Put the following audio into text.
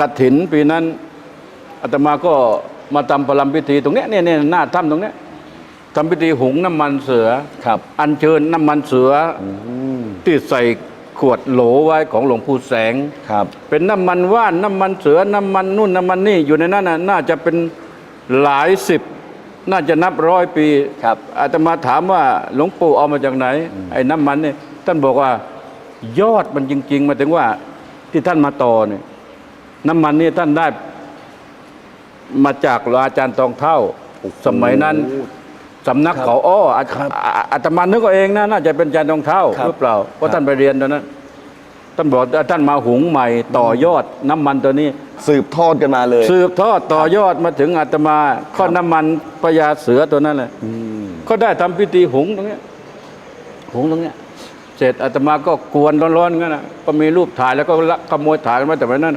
กถินปีนั้นอาตมาก็มาทำพลัมพิธีตรงเนี้ยเนี่ยเนี่ยหน้าถ้ำตรงเนี้ยทำพิธีหุงน้ำมันเสือครับ อัญเชิญน้ำมันเสืออที่ใส่ขวดโหลไว้ของหลวงปู่แสง ครับ เป็นน้ำมันว่านน้ำมันเสือน้ำมันนู่นน้ำมันนี่อยู่ในนั้นน่ะน่าจะเป็นหลายสิบ น่าจะนับร้อยปีครับ อาตมาถามว่าหลวงปู่เอามาจากไหน ไอ้น้ำมันเนี่ยท่านบอกว่ายอดมันจริง ๆ มาถึงว่าที่ท่านมาต่อเนี่ย น้ำมันนี่ท่านได้มาจากอาจารย์ตองเท่า สมัยนั้นสำนักครับเขาอ้ออาครับอาอาตมานึกเอาเองนะน่าจะเป็นอาจารย์ตองเท่าครับหรือเปล่าเพครัราะบท่านไปเรียนตอนนั้นท่านบอกว่าท่านมาหุงใหม่ต่อยอดน้ำมันตัวนี้ สืบทอดกันมาเลย สืบทอดต่อยอดมาถึงอาตมาข้อน้ำมันพญาเสือตัวนั้นแหละอืมก็ได้ทำพิธีหุงตรงเนี้ยหุงตรงเนี้ยเสร็จอาตมาก็กวนร้อนๆงั้นนะก็มีรูปถ่ายแล้วก็ละขโมยถ่ายกันมาแต่วันนั้น